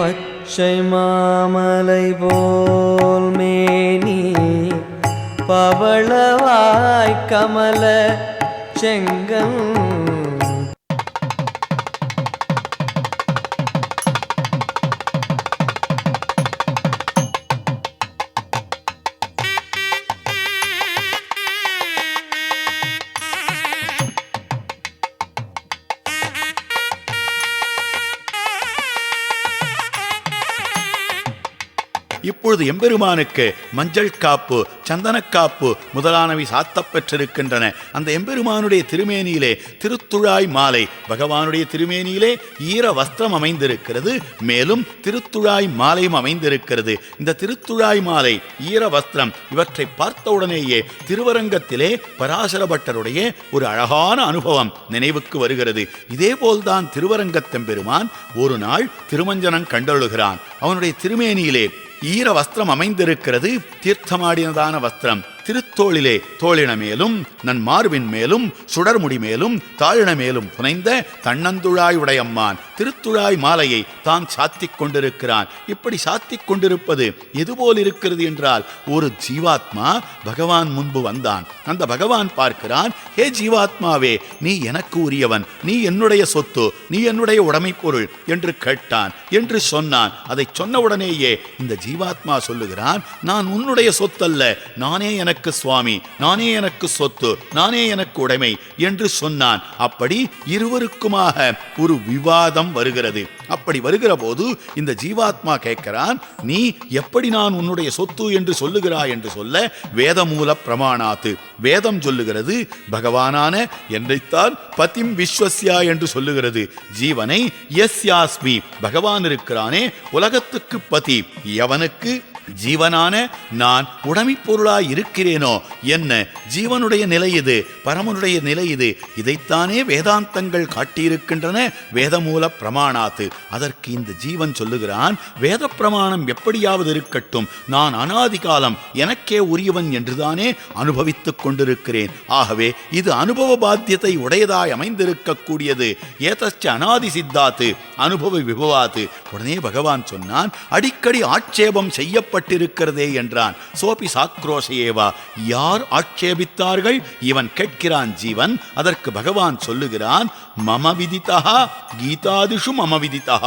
பச்சை மாமலை போல் மேனி பவளவாய் கமல செங்கம் இப்பொழுது எம்பெருமானுக்கு மஞ்சள் காப்பு சந்தனக்காப்பு முதலானவை சாத்தப் பெற்றிருக்கின்றன அந்த எம்பெருமானுடைய திருமேனியிலே திருத்துழாய் மாலை பகவானுடைய திருமேனியிலே ஈர வஸ்திரம் அமைந்திருக்கிறது. மேலும் திருத்துழாய் மாலையும் அமைந்திருக்கிறது. இந்த திருத்துழாய் மாலை ஈர வஸ்திரம் இவற்றை பார்த்தவுடனேயே திருவரங்கத்திலே பராசர பட்டருடைய ஒரு அழகான அனுபவம் நினைவுக்கு வருகிறது. இதேபோல்தான் திருவரங்கத்தெம்பெருமான் ஒரு நாள் திருமஞ்சனம் கண்டருளுகிறான். அவனுடைய திருமேனியிலே ஈர வஸ்திரம் அமைந்திருக்கிறது. தீர்த்தமாடினதான வஸ்திரம். திருத்தோளிலே தோளின மேலும் நன் மார்பின் மேலும் சுடர்முடி மேலும் தாழின மேலும் புனைந்த தன்னந்துழாய் உடையம்மான். திருத்துழாய் மாலையை தான் சாத்திக் கொண்டிருக்கிறான். இப்படி சாத்திக் கொண்டிருப்பது எதுபோல் இருக்கிறது என்றால் ஒரு ஜீவாத்மா பகவான் முன்பு வந்தான். அந்த பகவான் பார்க்கிறான் ஹே ஜீவாத்மாவே நீ எனக்கு உரியவன். நீ என்னுடைய சொத்து நீ என்னுடைய உடைமை பொருள் என்று கேட்டான். என்று சொன்னான். அதை சொன்னவுடனேயே இந்த ஜீவாத்மா சொல்லுகிறான் நான் உன்னுடைய சொத்தல்ல நானே எனக்கு சுவாமி நானே எனக்கு சொத்து நானே எனக்கு உடைமை என்று சொன்னான். அப்படி இருவருக்குமாக ஒரு விவாதம் வருகிறது. அப்படி வருகிற போது இந்த ஜீவாத்மா கேட்கிறான் நீ எப்படி நான் உன்னுடைய சொத்து என்று சொல்லுகிறாய் என்று சொல்ல? வேதமூல பிரமாணாத்து. வேதம் சொல்லுகிறது பகவானான என்னைத்தான் பதிம் விஸ்வஸ்யா என்று சொல்லுகிறது. ஜீவனை எஸ் யாஸ்மி பகவான் இருக்கிறானே உலகத்துக்கு பதி எவனுக்கு ஜீவனான நான் உடைமை பொருளாய் இருக்கிறேனோ? என்ன? ஜீவனுடைய நிலை இது பரமனுடைய நிலை இது. இதைத்தானே வேதாந்தங்கள் காட்டியிருக்கின்றன. வேதமூல பிரமாணாத்து. அதற்கு இந்த ஜீவன் சொல்லுகிறான் வேத பிரமாணம் எப்படியாவது இருக்கட்டும். நான் அனாதி காலம் எனக்கே உரியவன் என்றுதானே அனுபவித்துக் கொண்டிருக்கிறேன். ஆகவே இது அனுபவ பாத்தியத்தை உடையதாய் அமைந்திருக்கக்கூடியது. ஏதச்ச அனாதி சித்தாத்து அனுபவ விபவாத்து. உடனே பகவான் சொன்னான் அடிக்கடி ஆட்சேபம் செய்யப்பட்டிருக்கிறதே என்றான். சோபி சாக்ரோஷேவா யார் ஆட்சேபித்தார்கள்? இவன் கேட்கிறான் ஜீவன் அதற்கு பகவான் சொல்லுகிறான் மம விதித்தா கீதாதிஷு மம விதித்தா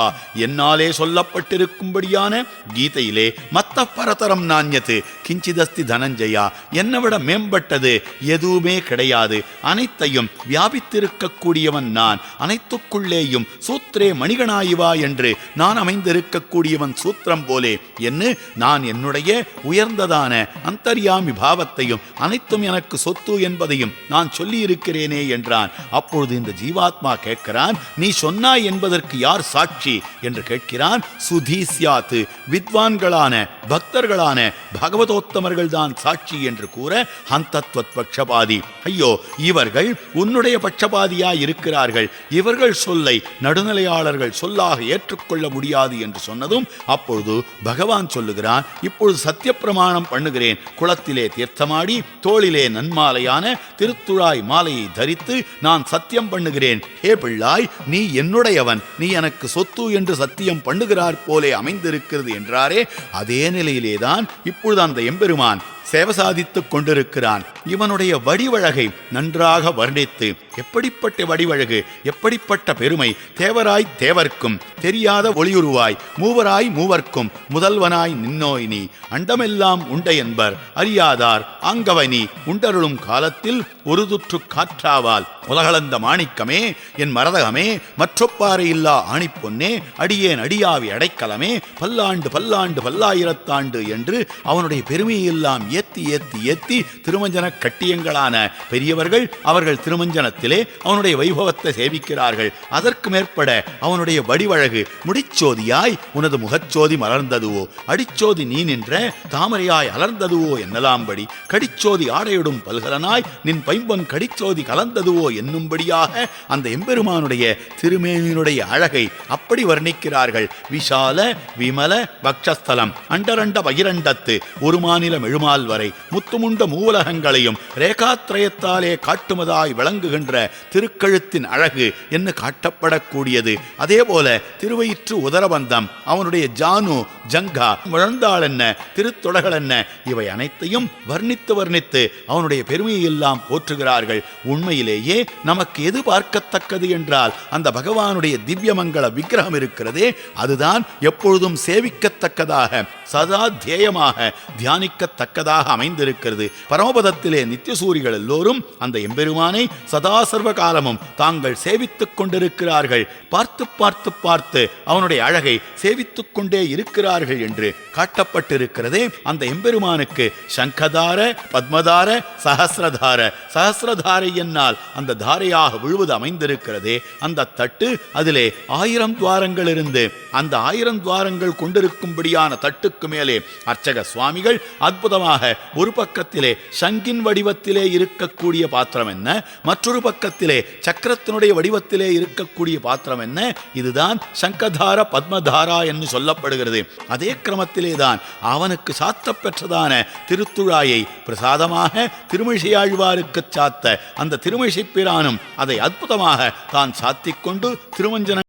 என்னாலே சொல்லப்பட்டிருக்கும்படியான கீதையிலே மத்த பரதரம் நாண்யத்து கிஞ்சிதஸ்தி தனஞ்சயா என்னை விட மேம்பட்டது எதுவுமே கிடையாது. அனைத்தையும் வியாபித்திருக்கக்கூடியவன் நான். அனைத்துக்குள்ளேயும் சூத்ரே மணிகனாயிவா என்று நான் அமைந்திருக்கக்கூடியவன் சூத்திரம் போலே. என்று நான் என்னுடைய உயர்ந்ததான அந்தர்யாமி பாவத்தையும் அனைத்தும் எனக்கு சொத்து என்பதையும் நான் சொல்லியிருக்கிறேனே என்றான். அப்பொழுது இந்த ஜீவாத்மா கேட்கிறான் நீ சொன்னாய் என்பதற்கு யார் சாட்சி? என்று கேட்கிறான். சுதீசியாத்து வித்வான்களான பக்தர்களான பகவதோத்தமர்கள் தான் சாட்சி என்று கூற ஹந்தத்வத் பட்சபாதி ஐயோ இவர்கள் உன்னுடைய பட்சபாதியாய் இருக்கிறார்கள். இவர்கள் சொல்லை நடுநிலையாளர்கள் சொல்லாக ஏற்றுக்கொள்ள முடியாது என்று சொன்னதும் அப்பொழுது பகவான் சொல்லுகிறான் இப்பொழுது சத்திய பிரமாணம் பண்ணுகிறேன். குளத்திலே தீர்த்தமாடி தோளிலே நன்மாலையான திருத்துழாய் மாலையை தரித்து நான் சத்தியம் பண்ணுகிறேன். ஹே பிள்ளாய் நீ என்னுடையவன். நீ எனக்கு சொத்து என்று சத்தியம் பண்ணுகிறார் போலே அமைந்திருக்கிறது என்றாரே. அதே நிலையிலேதான் இப்பொழுது அந்த எம்பெருமான் சேவை சாதித்துக் கொண்டிருக்கிறான். இவனுடைய வடிவழகை நன்றாக வர்ணித்து எப்படிப்பட்ட வடிவழகு எப்படிப்பட்ட பெருமை தேவராய் தேவர்க்கும் தெரியாத ஒளியுருவாய் மூவராய் மூவர்க்கும் முதல்வனாய் நின்னோய் நீ அண்டமெல்லாம் உண்ட என்பர் அறியாதார் ஆங்கவனி உண்டருளும் காலத்தில் ஒரு துற்று காற்றாவால். உலகளந்த மாணிக்கமே என் மரதகமே மற்றொப்பாறை இல்லா ஆணிப்பொன்னே அடியேன் அடியாவி அடைக்கலமே பல்லாண்டு பல்லாண்டு பல்லாயிரத்தாண்டு என்று அவனுடைய பெருமையெல்லாம் ஏத்தி ஏத்தி ஏத்தி திருமஞ்சன கட்டியங்களான பெரியவர்கள் அவர்கள் திருமஞ்சனத்திலே அவனுடைய வைபவத்தை சேவிக்கிறார்கள். அதற்கு மேற்பட அவனுடைய வடிவழகு முடிச்சோதியாய் உனது முகச்சோதி மலர்ந்ததுவோ? அடிச்சோதி நீ நின்ற தாமரையாய் அலர்ந்ததுவோ என்னலாம்படி? கடிச்சோதி ஆடையிடும் பல்கலனாய் நின் பைம்பன் கடிச்சோதி கலந்ததுவோ என்னும்படியாக அந்த எம்பெருமானுடைய திருமேனியினுடைய அழகை அப்படி வர்ணிக்கிறார்கள். விஷால விமல பக்ஷஸ்தலம் அண்டரண்ட பகிரண்டத்து ஒரு மாநிலம் எழுமால் நாள் வரை முத்துமுண்ட மூலகங்களையும் ரேகாத்ரயத்தாலே காட்டுமதாய் விளங்குகின்ற திருக்கழுத்தின் அழகு என்று காட்டப்படக்கூடியது. அதேபோல திருவயிற்று உதரபந்தம் அவனுடைய ஜானு ஜங்கா முழந்தாள் என்ன திருத்தொடர்கள் என்ன இவை அனைத்தையும் வர்ணித்து வர்ணித்து அவனுடைய பெருமையை எல்லாம் போற்றுகிறார்கள். உண்மையிலேயே நமக்கு எது பார்க்கத்தக்கது என்றால் அந்த பகவானுடைய திவ்யமங்கள விக்கிரகம் இருக்கிறதே அதுதான் எப்பொழுதும் சேவிக்கத்தக்கதாக சதா தியேயமாக தியானிக்கத்தக்கதாக அமைந்திருக்கிறது. பரமபதத்திலே நித்தியசூரிகள் எல்லோரும் அந்த எம்பெருமானை சதா சர்வ காலமும் தாங்கள் சேவித்துக் கொண்டிருக்கிறார்கள். பார்த்து பார்த்து பார்த்து அவனுடைய அழகை சேவித்துக் கொண்டே இருக்கிறார்கள் என்று காட்டப்பட்டிருக்கிறதே அந்த எம்பெருமானுக்கு. சங்கதார பத்மதார சஹசிரதார. சஹசிரதாரை என்னால் அந்த தாரையாக விழுவது அமைந்திருக்கிறதே. அந்த தட்டு அதிலே ஆயிரம் துவாரங்கள் இருந்து அந்த ஆயிரம் துவாரங்கள் கொண்டிருக்கும்படியான தட்டுக்கு மேலே அர்ச்சக சுவாமிகள் அற்புதமாக ஒரு பக்கத்திலே சங்கின் வடிவத்திலே இருக்கக்கூடிய பாத்திரம் என்ன? மற்றொரு பக்கத்திலே சக்கரத்தினுடைய வடிவத்திலே இருக்கக்கூடிய பாத்திரம் என்ன? இதுதான் சங்கதார பத்மதாரா என்று சொல்லப்படுகிறது. அதே கிரமத்திலே தான் அவனுக்கு சாத்த பெற்றதான திருத்துழாயை பிரசாதமாக திருமிழியாழ்வாருக்கு சாத்த அந்த திருமிழிப்பிரானும் அதை அற்புதமாக தான் சாத்திக் கொண்டு திருமஞ்சன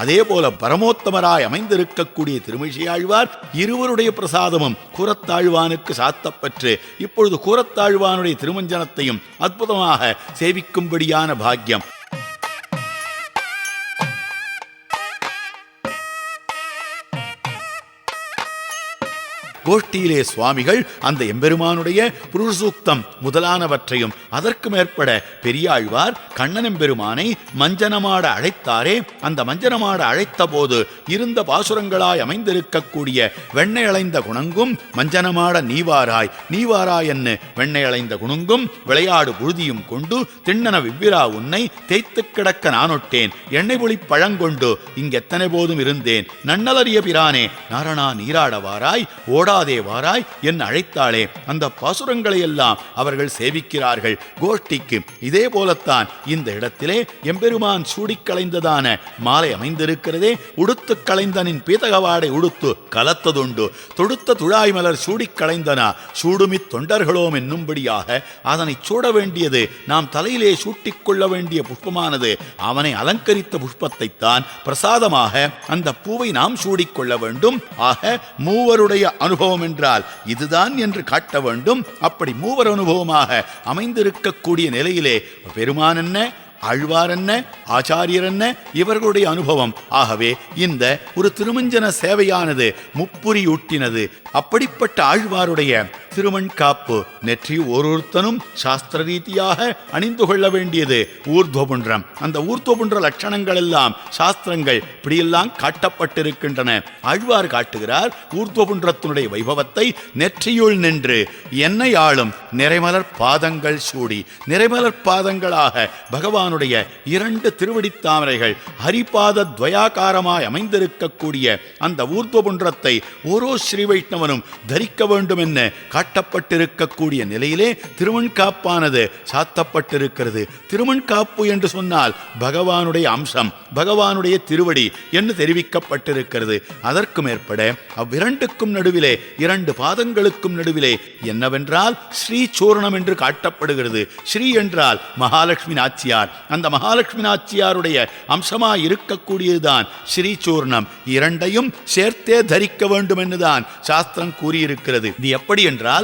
அதே போல பரமோத்தமராய் அமைந்திருக்கக்கூடிய திருமிழிசையாழ்வார் இருவருடைய பிரசாதமும் கூரத்தாழ்வானுக்கு சாத்தப்பற்று. இப்பொழுது கூரத்தாழ்வானுடைய திருமஞ்சனத்தையும் அற்புதமாக சேவிக்கும்படியான பாக்கியம். கோஷ்டியிலே சுவாமிகள் அந்த எம்பெருமானுடைய புருஷூக்தம் முதலானவற்றையும் அதற்கு மேற்பட பெரியாழ்வார் கண்ணனெம்பெருமானை மஞ்சனமாட அழைத்தாரே. அந்த மஞ்சனமாட அழைத்த போது இருந்த பாசுரங்களாய் அமைந்திருக்கக்கூடிய வெண்ணையளைந்த குணங்கும் மஞ்சனமாட நீவாராய் நீவாராய் என்ன வெண்ணெய் குணங்கும் விளையாடு புழுதியும் கொண்டு திண்ணன விவ்விரா உன்னை தேய்த்து கிடக்க நானொட்டேன் எண்ணெய் பொழி பழங்கொண்டு இங்கெத்தனை போதும் இருந்தேன். நன்னலறிய பிரானே நாரணா நீராடவாராய் வராதே வாராய் என் அழைத்தாளே. அந்த பாசுரங்களை எல்லாம் அவர்கள் சேவிக்கிறார்கள். கோஷ்டிக்கு இதே போலத்தான் இந்த இடத்திலே எம்பெருமான் சூடிக்களைந்ததான மாலை அமைந்திருக்கிறதே உடுத்து களைந்தனின் பீதகவாடை உடுத்து கலத்ததுண்டு. தொடுத்த துழாய் மலர் சூடிக்களைந்தனா சூடுமி தொண்டர்களோம் என்னும்படியாக அதனை சூட வேண்டியது நாம் தலையிலே சூட்டிக்கொள்ள வேண்டிய புஷ்பமானது. அவனை அலங்கரித்த புஷ்பத்தைத்தான் பிரசாதமாக அந்த பூவை நாம் சூடிக்கொள்ள வேண்டும். ஆக மூவருடைய அனுபவம் என்றால் இதுதான் என்று காட்ட வேண்டும். அப்படி மூவர் அனுபவமாக அமைந்திருக்கக்கூடிய நிலையிலே பெருமான் என்ன ஆழ்வார் என்ன ஆச்சாரியர் என்ன இவர்களுடைய அனுபவம். ஆகவே இந்த ஒரு திருமஞ்சன சேவையானது முப்புரியூட்டினது. அப்படிப்பட்ட ஆழ்வாருடைய திருமண் காப்பு நெற்றி ஒருத்தனும் சாஸ்திர ரீதியாக அணிந்து கொள்ள வேண்டியது ஊர்துவபுன்றம். அந்த ஊர்துவபுன்ற லட்சணங்கள் எல்லாம் சாஸ்திரங்கள் இப்படியெல்லாம் காட்டப்பட்டிருக்கின்றன. ஆழ்வார் காட்டுகிறார் ஊர்துவபுன்றத்தினுடைய வைபவத்தை நெற்றியுள் நின்று என்னை ஆளும் நிறைமலர் பாதங்கள் சூடி. நிறைமலர் பாதங்களாக பகவானுடைய இரண்டு திருவடித்தாமரைகள் ஹரிபாத துவயாகாரமாய் அமைந்திருக்கக்கூடிய அந்த ஊர்துவபுன்றத்தை ஓரோ ஸ்ரீ வைஷ்ணவனும் தரிக்க வேண்டும் என்ன சாட்டப்பட்டிருக்கக்கூடிய நிலையிலே திருமண்காப்பானது சாத்தப்பட்டிருக்கிறது. திருமண்காப்பு என்று சொன்னால் பகவானுடைய அம்சம் பகவானுடைய திருவடி என்று தெரிவிக்கப்பட்டிருக்கிறது. அதற்கு மேற்பட அவ்விரண்டுக்கும் நடுவிலே இரண்டு பாதங்களுக்கும் நடுவிலே என்னவென்றால் ஸ்ரீ சூரணம் என்று காட்டப்படுகிறது. ஸ்ரீ என்றால் மகாலட்சுமி நாச்சியார். அந்த மகாலட்சுமி நாச்சியாருடைய அம்சமாக இருக்கக்கூடியதுதான் ஸ்ரீ சூர்ணம். இரண்டையும் சேர்த்தே தரிக்க வேண்டும் என்றுதான் சாஸ்திரம் கூறியிருக்கிறது. இது எப்படி என்றால்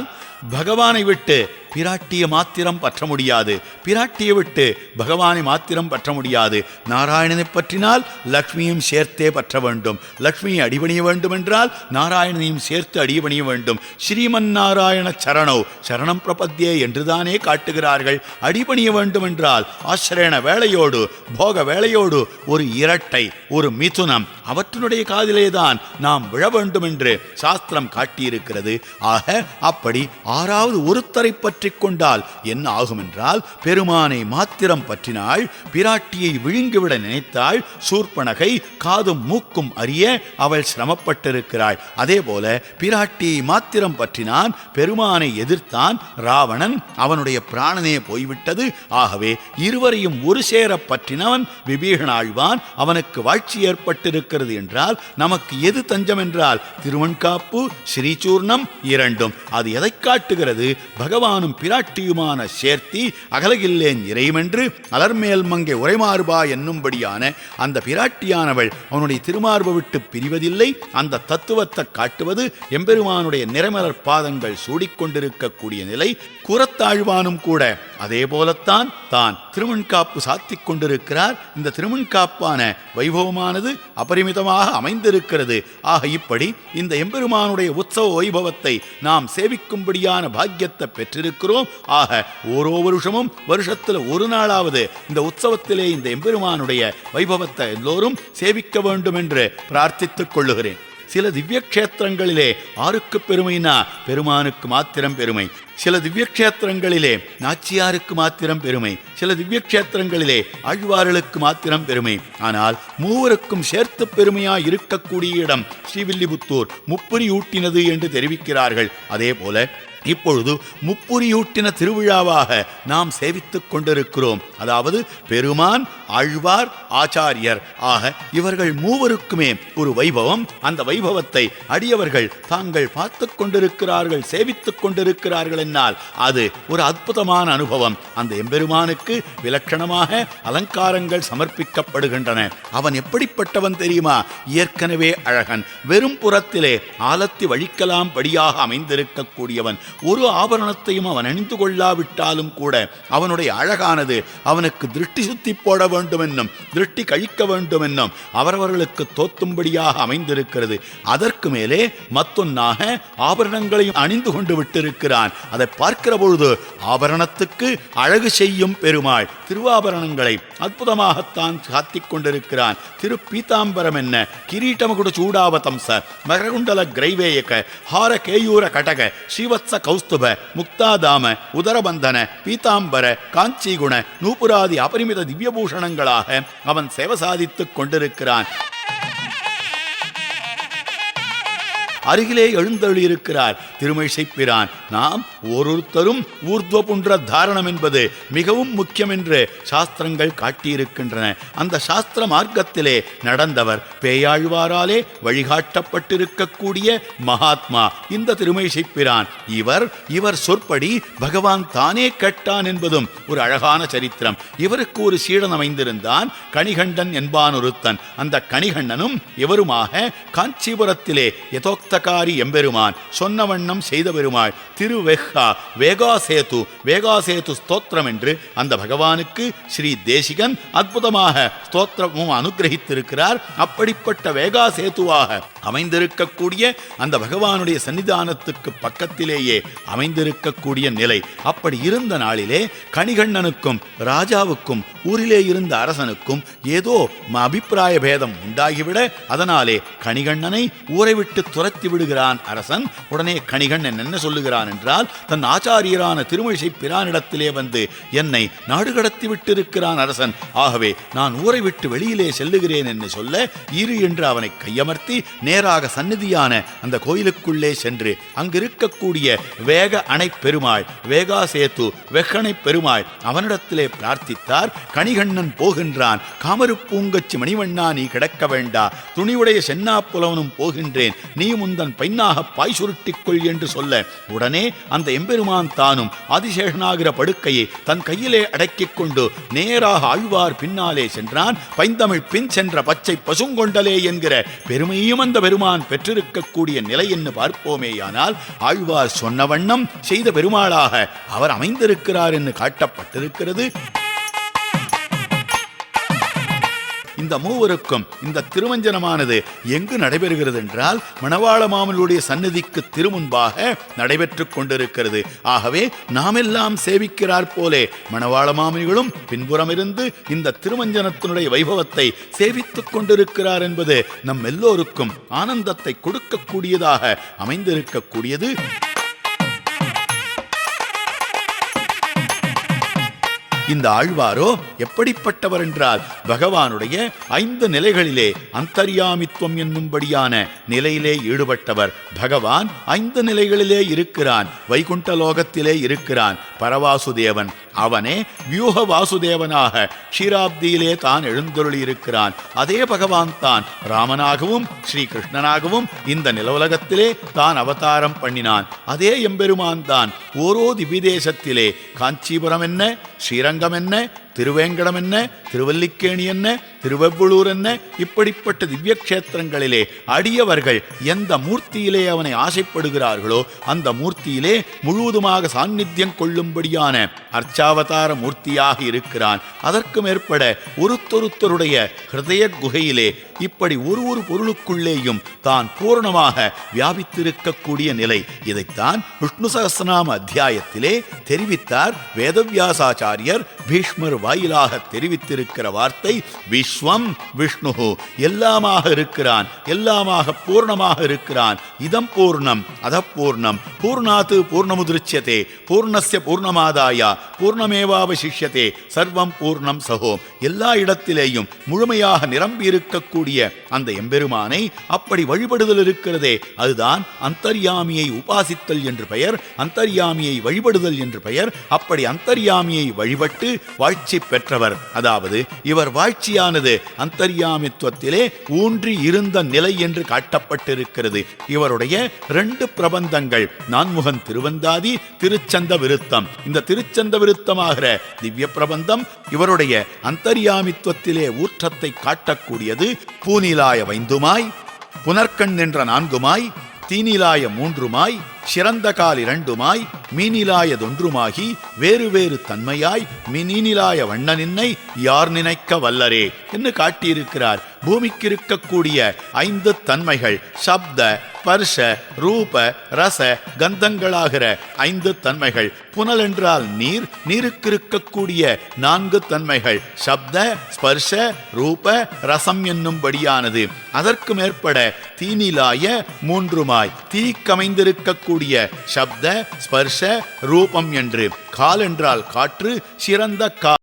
பகவானை விட்டு பிராட்டிய மாத்திரம் பற்ற முடியாது. பிராட்டியை விட்டு பகவானை மாத்திரம் பற்ற முடியாது. நாராயணனை பற்றினால் லக்ஷ்மியும் சேர்த்தே பற்ற வேண்டும். லக்ஷ்மியை அடிபணிய வேண்டும் என்றால் நாராயணனையும் சேர்த்து அடிபணிய வேண்டும். ஸ்ரீமன் நாராயண சரணோ சரணம் பிரபத்தியே என்றுதானே காட்டுகிறார்கள். அடிபணிய வேண்டும் என்றால் ஆசிரியன வேலையோடு போக வேலையோடு ஒரு இரட்டை ஒரு மிதுனம் அவற்றினுடைய காதிலேதான் நாம் விழ வேண்டும் என்று சாஸ்திரம் காட்டியிருக்கிறது. ஆக அப்படி ஆறாவது ஒருத்தரை பற்றி பற்றி கொண்டால் என்ன ஆகும் என்றால் பெருமானை மாத்திரம் பற்றினாள் பிராட்டியை விழுங்கிவிட நினைத்தாள் சூர்பனகை காதும் மூக்கும் அறிய அவள் சிரமப்பட்டிருக்கிறாள். அதே போல பிராட்டியை மாத்திரம் பற்றினான் பெருமானை எதிர்த்தான் ராவணன் அவனுடைய பிராணனே போய்விட்டது. ஆகவே இருவரையும் ஒரு சேர பற்றினவன் விபீஷணாழ்வான் அவனுக்கு வாழ்ச்சி ஏற்பட்டிருக்கிறது என்றால் நமக்கு எது தஞ்சம் என்றால் திருவன்காப்பு ஸ்ரீசூர்ணம் இரண்டும். அது எதை காட்டுகிறது? பகவானும் பிராட்டியுமான சேர்த்தி அகலகில்லேன் இறைவென்று அலர்மேல் மங்கை உரைமாறுபா என்னும்படியான அந்த பிராட்டியானவள் அவனுடைய திருமார்பு விட்டு பிரிவதில்லை. அந்த தத்துவத்தை காட்டுவது எம்பெருமானுடைய நிறமலர் பாதங்கள் சூடிக்கொண்டிருக்கக்கூடிய நிலை. குரத்தாழ்வானும் கூட அதே போலத்தான் தான் திருமண்காப்பு சாத்திக் கொண்டிருக்கிறார். இந்த திருமண்காப்பான வைபவமானது அபரிமிதமாக அமைந்திருக்கிறது. ஆக இப்படி இந்த எம்பெருமானுடைய உற்சவ வைபவத்தை நாம் சேவிக்கும்படியான பாக்கியத்தை பெற்றிருக்கிறோம். ஆக ஓரோ வருஷமும் வருஷத்துல ஒரு நாளாவது இந்த உற்சவத்திலே இந்த எம்பெருமானுடைய வைபவத்தை எல்லோரும் சேவிக்க வேண்டும் என்று பிரார்த்தித்துக் கொள்ளுகிறேன். சில திவ்ய கஷேத்திரங்களிலே ஆருக்கு பெருமைனா பெருமானுக்கு மாத்திரம் பெருமை. சில திவ்ய கஷேத்திரங்களிலே நாச்சியாருக்கு மாத்திரம் பெருமை. சில திவ்ய கஷேத்திரங்களிலே ஆழ்வார்களுக்கு மாத்திரம் பெருமை. ஆனால் மூவருக்கும் சேர்த்து பெருமையா இருக்கக்கூடிய இடம் ஸ்ரீவில்லிபுத்தூர். முப்புரி ஊட்டினது என்று தெரிவிக்கிறார்கள். அதே போல இப்பொழுது முப்புரியூட்டின திருவிழாவாக நாம் சேவித்துக் கொண்டிருக்கிறோம். அதாவது பெருமான் ஆழ்வார் ஆச்சாரியர். ஆக இவர்கள் மூவருக்குமே ஒரு வைபவம். அந்த வைபவத்தை அடியவர்கள் தாங்கள் பார்த்து கொண்டிருக்கிறார்கள் சேவித்துக் கொண்டிருக்கிறார்கள் என்னால். அது ஒரு அற்புதமான அனுபவம். அந்த எம்பெருமானுக்கு விலட்சணமாக அலங்காரங்கள் சமர்ப்பிக்கப்படுகின்றன. அவன் எப்படிப்பட்டவன் தெரியுமா? ஏற்கனவே அழகன். வெறும் புறத்திலே ஆலத்தி வழிக்கலாம் படியாக அமைந்திருக்கக்கூடியவன். ஒரு ஆபரணத்தையும் அவன் அணிந்து கொள்ளாவிட்டாலும் கூட அவனுடைய அழகானது அவனுக்கு திருஷ்டி சுத்தி போட வேண்டும் என்னும் திருஷ்டி கழிக்க வேண்டும் என்னும் அவரவர்களுக்கு தோத்தும்படியாக அமைந்திருக்கிறது. அதற்கு மேலே மத்தொன்னாக ஆபரணங்களையும் அணிந்து கொண்டு விட்டிருக்கிறான். அதை பார்க்கிற பொழுது ஆபரணத்துக்கு அழகு செய்யும் பெருமாள் திருவாபரணங்களை அற்புதமாகத்தான் காத்திக் கொண்டிருக்கிறான். திரு பீதாம்பரம் என்ன? கிரீட்டமகுட சூடாவதம்ச மகரகுண்டல கிரைவேயக ஹார கேயூர கடக ஸ்ரீவத்ச கௌஸ்துப முக்தாதாம உதரபந்தன பீதாம்பர காஞ்சிகுண நூபுராதி அபரிமித திவ்யபூஷணங்களாக அவன் சேவை சாதித்துக் கொண்டிருக்கிறான். அருகிலே எழுந்தருளியிருக்கிறார். திருமிசைப்பிரான் நாம் ஒருத்தரும் ஊர்துவ புன்ற தாரணம் என்பது மிகவும் முக்கியம் என்று சாஸ்திரங்கள் காட்டியிருக்கின்றன. அந்த சாஸ்திர மார்க்கத்திலே நடந்தவர் பேயாழ்வாராலே வழிகாட்டப்பட்டிருக்கக்கூடிய மகாத்மா. இந்த திருமிசைப்பிரான் இவர் இவர் சொற்படி பகவான் தானே கேட்டான் என்பதும் ஒரு அழகான சரித்திரம். இவருக்கு ஒரு சீடன் அமைந்திருந்தான் கணிகண்டன் என்பான் ஒருத்தன். அந்த கணிகண்டனும் இவருமாக காஞ்சிபுரத்திலே யதோக்தகாரி எம்பெருமான் சொன்ன வண்ணம் செய்த பெருமாள் திருவெஹா வேகாசேது வேகாசேது ஸ்தோத்திரம் என்று அந்த பகவானுக்கு ஸ்ரீ தேசிகன் அற்புதமாக ஸ்தோத்திரமும் அனுகிரகித்திருக்கிறார். அப்படிப்பட்ட வேகாசேதுவாக அமைந்திருக்கக்கூடிய அந்த பகவானுடைய சன்னிதானத்துக்கு பக்கத்திலேயே அமைந்திருக்கக்கூடிய நிலை. அப்படி இருந்த நாளிலே கணிகண்ணனுக்கும் ராஜாவுக்கும் ஊரிலே இருந்த அரசனுக்கும் ஏதோ அபிப்பிராய பேதம் உண்டாகிவிட அதனாலே கணிகண்ணனை ஊரை விட்டு துரத்தி அழைத்து விடுகிறான் அரசன். உடனே கணிகண்ணன் என்ன சொல்லுகிறான் என்றால் தன் ஆச்சாரியரான திருமழிசை பிரானிடத்திலே வந்து என்னை நாடு கடத்தி விட்டிருக்கிறான் அரசன். ஆகவே நான் ஊரை விட்டு வெளியிலே செல்லுகிறேன் என்று சொல்ல இரு என்று அவனை கையமர்த்தி நேராக சந்நிதியான அந்த கோயிலுக்குள்ளே சென்று அங்கிருக்கக்கூடிய வேக அணை பெருமாள் வேகா சேத்து வெக்கணை பெருமாள் அவனிடத்திலே பிரார்த்தித்தார். கணிகண்ணன் போகின்றான். காமரு பூங்கச்சி மணிவண்ணா நீ கிடக்க வேண்டா. துணிவுடைய சென்னா புலவனும் போகின்றேன். நீ முன் தன் பெண்ணாக பாய் சுருட்டிக்கொள் என்று சொல்ல உடனே அந்த எம்பெருமான் தானும் ஆதிசேஷனாகிற படுக்கையை தன் கையிலே அடக்கிக் கொண்டு நேராக ஆழ்வார் பின்னாலே சென்றான். பைந்தமிழ் பின் சென்ற பச்சை பசுங்கொண்டலே என்கிற பெருமையும் அந்த பெருமான் பெற்றிருக்கக்கூடிய நிலை என்று பார்ப்போமேயானால் ஆழ்வார் சொன்ன வண்ணம் செய்த பெருமாளாக அவர் அமைந்திருக்கிறார் என்று காட்டப்பட்டிருக்கிறது. இந்த மூவருக்கும் இந்த திருமஞ்சனமானது எங்கு நடைபெறுகிறது என்றால் மணவாள மாமனுடைய சந்நிதிக்கு திருமுன்பாக நடைபெற்றுக் கொண்டிருக்கிறது. ஆகவே நாமெல்லாம் சேவிக்கிறார் போலே மணவாள மாமனிகளும் பின்புறமிருந்து இந்த திருமஞ்சனத்தினுடைய வைபவத்தை சேவித்துக் கொண்டிருக்கிறார் என்பது நம் எல்லோருக்கும் ஆனந்தத்தை கொடுக்கக்கூடியதாக அமைந்திருக்கக்கூடியது. இந்த ஆழ்வாரோ எப்படிப்பட்டவர் என்றால் பகவானுடைய ஐந்து நிலைகளிலே அந்தரியாமித்துவம் என்னும்படியான நிலையிலே ஈடுபட்டவர். பகவான் ஐந்து நிலைகளிலே இருக்கிறான் வைகுண்ட லோகத்திலே இருக்கிறான் பரவாசுதேவன். அவனே வியூக வாசுதேவனாக ஷீராப்தியிலே தான் எழுந்தொருளி இருக்கிறான் அதே பகவான் தான் ராமனாகவும் ஸ்ரீகிருஷ்ணனாகவும் இந்த நிலவுலகத்திலே தான் அவதாரம் பண்ணினான். அதே எம்பெருமான் தான் ஓரோ திவிதேசத்திலே காஞ்சிபுரம் என்ன ஸ்ரீரங்கம் என்ன திருவேங்கடம் என்ன? திருவல்லிக்கேணி என்ன? திருவெவ்வளூர் என்ன? இப்படிப்பட்ட திவ்ய கஷேத்திரங்களிலே அடியவர்கள் எந்த மூர்த்தியிலே அவனை ஆசைப்படுகிறார்களோ அந்த மூர்த்தியிலே முழுவதுமாக சாநித்தியம் கொள்ளும்படியான அர்ச்சாவதார மூர்த்தியாக இருக்கிறான். அதற்கு மேற்பட ஒருத்தொருத்தருடைய ஹிருதய குகையிலே இப்படி ஒரு ஒரு பொருளுக்குள்ளேயும் தான் பூர்ணமாக வியாபித்திருக்கக்கூடிய நிலை. இதைத்தான் விஷ்ணு சகசநாம அத்தியாயத்திலே தெரிவித்தார் வேதவியாசாச்சாரியர். பீஷ்மர் வாயிலாக தெரிவித்திருக்கிற வார்த்தை விஸ்வம் விஷ்ணு எல்லாமாக இருக்கிறான் எல்லாமாக பூர்ணமாக இருக்கிறான் இதம் பூர்ணம் அத பூர்ணம் பூர்ணாத்து பூர்ணமுதிருச்சியதே பூர்ணஸ்ய பூர்ணமாதாயா பூர்ணமேவாவசிஷ்யதே சர்வம் பூர்ணம் சகோ எல்லா இடத்திலேயும் முழுமையாக நிரம்பி இருக்கக்கூடிய செய்யக்கூடிய அந்த எம்பெருமானை அப்படி வழிபடுதல் இருக்கிறதே. அதுதான் அந்தர்யாமியை உபாசித்தல் என்று பெயர் அந்தர்யாமியை வழிபடுதல் என்று பெயர். அப்படி அந்தர்யாமியை வழிபட்டு வாழ்ச்சி பெற்றவர். அதாவது இவர் வாழ்ச்சியானது அந்தர்யாமித்துவத்திலே ஊன்றி இருந்த நிலை என்று காட்டப்பட்டிருக்கிறது. இவருடைய ரெண்டு பிரபந்தங்கள் நான்முகன் திருவந்தாதி திருச்சந்த விருத்தம் இந்த திருச்சந்த விருத்தமாகிற திவ்ய பிரபந்தம் இவருடைய அந்தர்யாமித்துவத்திலே ஊற்றத்தை காட்டக்கூடியது பூனிலாய வைந்துமாய் புனர்கண் என்ற நான்குமாய் தீனிலாய மூன்றுமாய் சிறந்த கால் இரண்டுமாய் மீனிலாயதொன்றுமாகி வேறு வேறு தன்மையாய் மீனிலாய வண்ணனின்னை யார் நினைக்க வல்லரே என்று காட்டியிருக்கிறார். பூமிக்கு இருக்கக்கூடிய ஐந்து தன்மைகள் சப்த ஸ்பர்ஷ ரூப ரச கந்தங்களாகிற ஐந்து தன்மைகள். புனல் என்றால் நீர் நீருக்கு இருக்கக்கூடிய நான்கு தன்மைகள் சப்த ஸ்பர்ஷ ரூப ரசம் என்னும்படியானது. அதற்கு மேற்பட தீனிலாய மூன்றுமாய் தீக்கமைந்திருக்கக்கூடிய கூடிய சப்த ஸ்பர்ஷ ரூபம் என்று. கால் என்றால் காற்று சிறந்த கா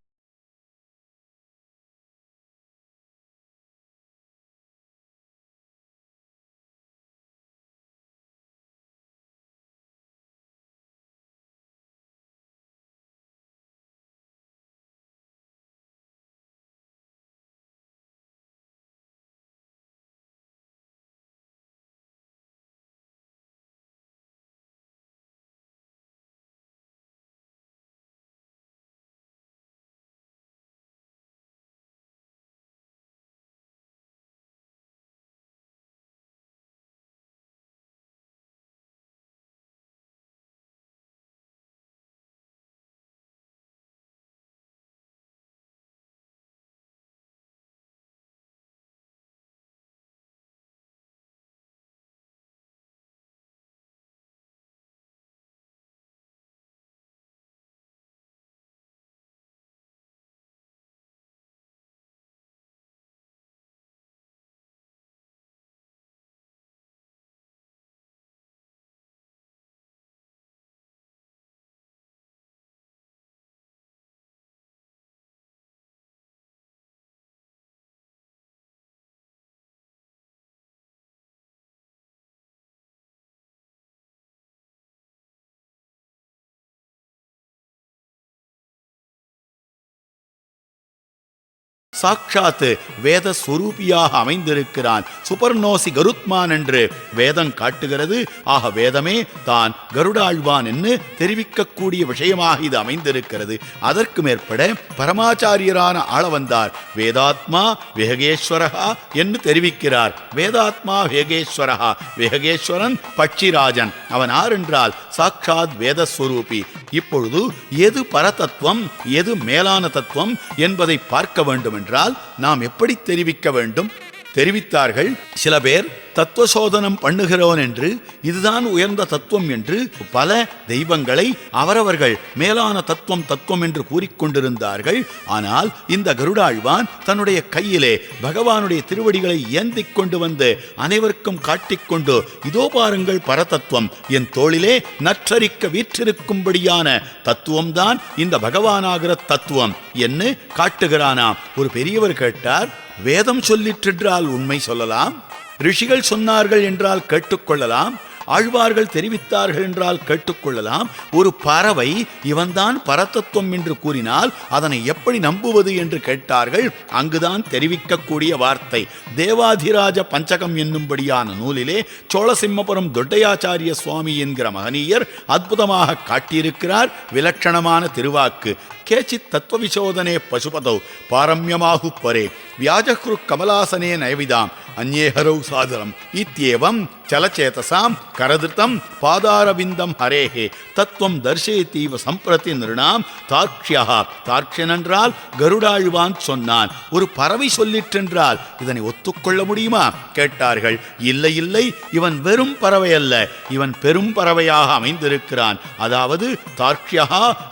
சாட்சாத்து வேத ஸ்வரூபியாக அமைந்திருக்கிறான். சுபர்ணோசி கருத்மான் என்று வேதம் காட்டுகிறது. ஆக வேதமே தான் கருடாழ்வான் என்று தெரிவிக்கக்கூடிய விஷயமாக இது அமைந்திருக்கிறது. அதற்கு மேற்பட பரமாச்சாரியரான ஆள வந்தார் வேதாத்மா வேகேஸ்வரஹா என்று தெரிவிக்கிறார். வேதாத்மா வேகேஸ்வரஹா வேகேஸ்வரன் பட்சிராஜன் அவன் ஆர் என்றால் சாட்சாத் வேதஸ்வரூபி. இப்பொழுது எது பரதத்துவம் எது மேலான தத்துவம் என்பதை பார்க்க வேண்டும் என்றால் நாம் எப்படி தெரிவிக்க வேண்டும்? தெரிவித்தார்கள். சில பேர் தத்துவ சோதனம் பண்ணுகிறோன் என்று இதுதான் உயர்ந்த தத்துவம் என்று பல தெய்வங்களை அவரவர்கள் மேலான தத்துவம் தத்துவம் என்று கூறிக்கொண்டிருந்தார்கள். ஆனால் இந்த கருடாழ்வான் தன்னுடைய கையிலே பகவானுடைய திருவடிகளை ஏந்திக் கொண்டு வந்து அனைவருக்கும் காட்டிக்கொண்டு இதோ பாருங்கள் பரதத்துவம் என் தோளிலே நற்றரிக்க வீற்றிருக்கும்படியான தத்துவம்தான் இந்த பகவானாகிற தத்துவம் என்று காட்டுகிறானாம். ஒரு பெரியவர் கேட்டார் வேதம் சொல்லிற்றென்றால் உண்மை சொல்லலாம்? ரிஷிகள் சொன்னார்கள் என்றால் கேட்டுக்கொள்ளலாம் ஆழ்வார்கள் தெரிவித்தார்கள் என்றால் கேட்டுக்கொள்ளலாம். ஒரு பறவை இவன்தான் பரதத்துவம் என்று கூறினால் அதனை எப்படி நம்புவது என்று கேட்டார்கள். அங்குதான் தெரிவிக்கக்கூடிய வார்த்தை. தேவாதிராஜ பஞ்சகம் என்னும்படியான நூலிலே சோழசிம்மபுரம் தொட்டையாச்சாரிய சுவாமி என்கிற மகனீயர் அற்புதமாக காட்டியிருக்கிறார். விலட்சணமான திருவாக்கு. கேச்சித் தத்துவவிசோதனே பசுபதௌ பாரம்யமாகு பரே வியாஜகுரு கமலாசனே நயவிதாம் அந்நேஹரௌ சாதரம் இத்தியேவம் சலச்சேதசாம் கரதிருத்தம் பாதாரவிந்தம் ஹரேஹே தத்துவம் தர்சயத்தீவ சம்பிரதி நிருணாம் தார்க்ஷியா தார்க்ஷன் என்றால் கருடாழ்வான் சொன்னான்। ஒரு பறவை சொல்லிற்றென்றால் இதனை ஒத்துக்கொள்ள முடியுமா? கேட்டார்கள். இல்லை இல்லை இவன் வெறும் பறவை அல்ல. இவன் பெரும் பறவையாக அமைந்திருக்கிறான். அதாவது தார்க்ஷியா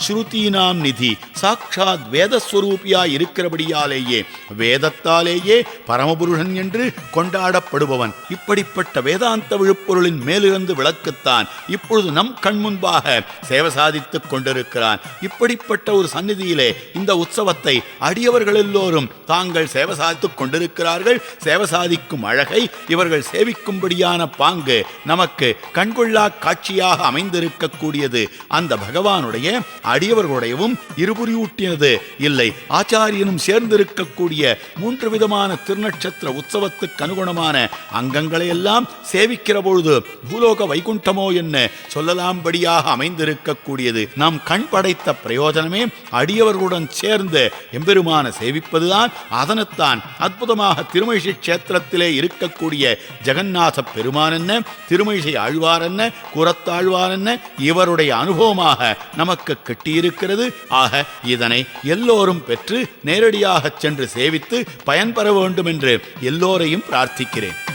ஸ்ருதீனாம் நிதி. சாட்சாத் வேதஸ்வரூபியா இருக்கிறபடியாலேயே வேதத்தாலேயே பரமபுருஷன் என்று கொண்டாடப்படுபவன். இப்படிப்பட்ட வேதாந்த விழுப்பொருளின் மேலிருந்து விளக்குத்தான் இப்பொழுது நம் கண் முன்பாக சேவை சாதித்துக் கொண்டிருக்கிறான். இப்படிப்பட்ட ஒரு சந்நிதியிலே இந்த உற்சவத்தை அடியவர்கள் எல்லோரும் தாங்கள் சேவை சாதித்துக் கொண்டிருக்கிறார்கள். சேவை சாதிக்கும் அழகை இவர்கள் சேவிக்கும்படியான பாங்கு நமக்கு கண்கொள்ளா காட்சியாக அமைந்திருக்கக்கூடியது. அந்த பகவானுடைய அடியவர்களுடையவும் இரு இருபுரியூட்டினது இல்லை. ஆச்சாரியனும் சேர்ந்திருக்கக்கூடிய மூன்று விதமான திருநட்சத்திர உற்சவத்துக்கு அனுகுணமான அங்கங்களை எல்லாம் சேவிக்கிற பொழுது பூலோக வைகுண்டமோ என்ன சொல்லலாம்படியாக அமைந்திருக்கக்கூடியது. நாம் கண் படைத்த பிரயோஜனமே அடியவர்களுடன் சேர்ந்து எம்பெருமான சேவிப்பதுதான் அதனைத்தான் அற்புதமாக திருமழிசை கஷேத்திரத்திலே இருக்கக்கூடிய ஜெகநாத பெருமான் என்ன திருமழிசை ஆழ்வார் என்ன குரத்தாழ்வார் என்ன இவருடைய அனுபவமாக நமக்கு கிட்டியிருக்கிறது. ஆக இதனை எல்லோரும் பெற்று நேரடியாகச் சென்று சேவித்து பயன்பெற வேண்டும் என்று எல்லோரையும் பிரார்த்திக்கிறேன்.